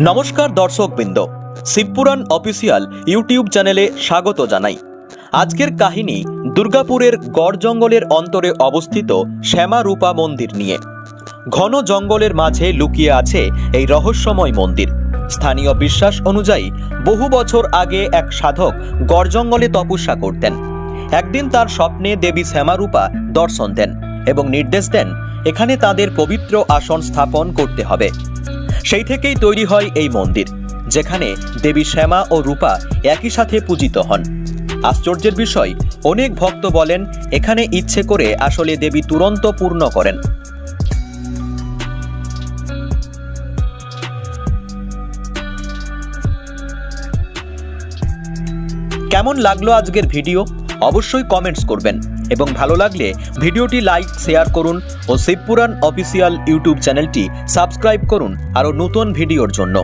নমস্কার দর্শকবৃন্দ। Shiva Purana official YouTube চ্যানেলে স্বাগত জানাই। আজকের কাহিনী দুর্গাপুরের গড় জঙ্গলের অন্তরে অবস্থিত শ্যামারূপা মন্দির নিয়ে। ঘন জঙ্গলের মাঝে লুকিয়ে আছে এই রহস্যময় মন্দির। স্থানীয় বিশ্বাস অনুযায়ী বহু বছর আগে এক সাধক গড় জঙ্গলে তপস্যা করতেন। একদিন তার স্বপ্নে দেবী শ্যামারূপা দর্শন দেন এবং নির্দেশ দেন এখানে তাদের পবিত্র আসন স্থাপন করতে হবে। সেই থেকেই তৈরি হয় এই মন্দির, যেখানে দেবী শ্যামা ও রূপা একই সাথে পূজিত হন। আশ্চর্যের বিষয়, অনেক ভক্ত বলেন, এখানে ইচ্ছে করে আসলে দেবী তুরন্ত পূর্ণ করেন। কেমন লাগল আজকের ভিডিও? অবশ্যই কমেন্টস করবেন। এবং ভালো লাগলে ভিডিওটি লাইক, শেয়ার করুন ও শিবপুরাণ অফিসিয়াল ইউটিউব চ্যানেলটি সাবস্ক্রাইব করুন আরও নতুন ভিডিওর জন্য।